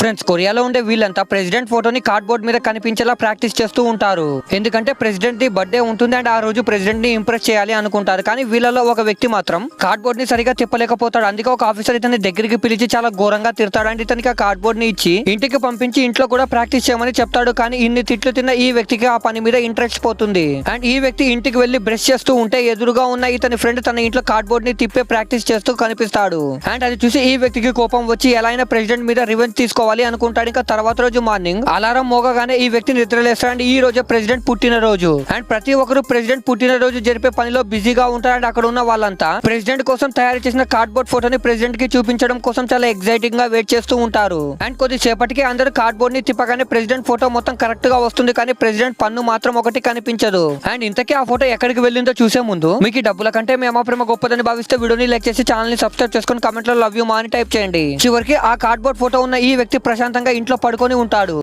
Friends కొరియాలో ఉండే వీళ్ళంతా ప్రెసిడెంట్ ఫోటోని కార్డ్బోర్డ్ మీద కనిపించేలా ప్రాక్టీస్ చేస్తూ ఉంటారు. ఎందుకంటే ప్రెసిడెంట్ ది బర్త్డే ఉంటుంది అండ్ ఆ రోజు ప్రెసిడెంట్ని ఇంప్రెస్ చేయాలి అనుకుంటారు. కానీ వీళ్ళలో ఒక వ్యక్తి మాత్రం కార్డ్బోర్డ్ని సరిగా తిప్పలేకపోతాడు. అందుకే ఒక ఆఫీసర్ ఇతని దగ్గరికి పిలిచి చాలా ఘోరంగా తిడతాడు. అండ్ ఇతనికి ఆ కార్డ్బోర్డ్ని ఇచ్చి ఇంటికి పంపించి ఇంట్లో కూడా ప్రాక్టీస్ చేయమని చెప్తాడు. కానీ ఇన్ని తిట్లు తిన్న ఈ వ్యక్తికి ఆ పని మీద ఇంట్రెస్ట్ పోతుంది. అండ్ ఈ వ్యక్తి ఇంటికి వెళ్ళి బ్రష్ చేస్తూ ఉంటే ఎదురుగా ఉన్న ఇతని ఫ్రెండ్ తన ఇంట్లో కార్డ్బోర్డ్ని తిప్పే ప్రాక్టీస్ చేస్తూ కనిపిస్తాడు. అండ్ అది చూసి ఈ వ్యక్తికి కోపం వచ్చి ఎలా అయినా ప్రెసిడెంట్ మీద రివెంజ్ చేసుకోవాలి అనుకుంటాడు. ఇంకా తర్వాత రోజు మార్నింగ్ అలారం మోగగానే ఈ వ్యక్తి నిద్రలేస్తాడు అండ్ ఈ రోజు ప్రెసిడెంట్ పుట్టినరోజు. అండ్ ప్రతి ఒక్కరు ప్రెసిడెంట్ పుట్టినరోజు జరిపే పనిలో బిజీగా ఉంటారు అండ్ అక్కడ ఉన్న వాళ్ళంతా. ప్రెసిడెంట్ కోసం తయారు చేసిన కార్డ్బోర్డ్ ఫోటోని ప్రెసిడెంట్కి చూపించడం కోసం చాలా ఎక్సైటింగ్గా వెయిట్ చేస్తూ ఉంటారు. అండ్ కొద్దిసేపటికి అందరూ కార్డ్బోర్డ్ని తిప్పగానే ప్రెసిడెంట్ ఫోటో మొత్తం కరెక్ట్గా వస్తుంది కానీ ప్రెసిడెంట్ పన్ను మాత్రం ఒకటి కనిపించదు. అండ్ ఇంతకీ ఆ ఫోటో ఎక్కడికి వెళ్ళిందో చూసే ముందు మీకు డబ్బుల కంటే మేము ప్రేమ గొప్పదని భావిస్తే వీడియోని లైక్ చేసి ఛానల్ని సబ్స్క్రైబ్ చేసుకొని కమెంట్లో లవ్ యూ మా అని టైప్ చేయండి. చివరికి ఆ కార్డ్బోర్డ్ ఫోటో ఉన్న ఈ వ్యక్తి ప్రశాంతంగా ఇంట్లో పడుకొని ఉంటాడు.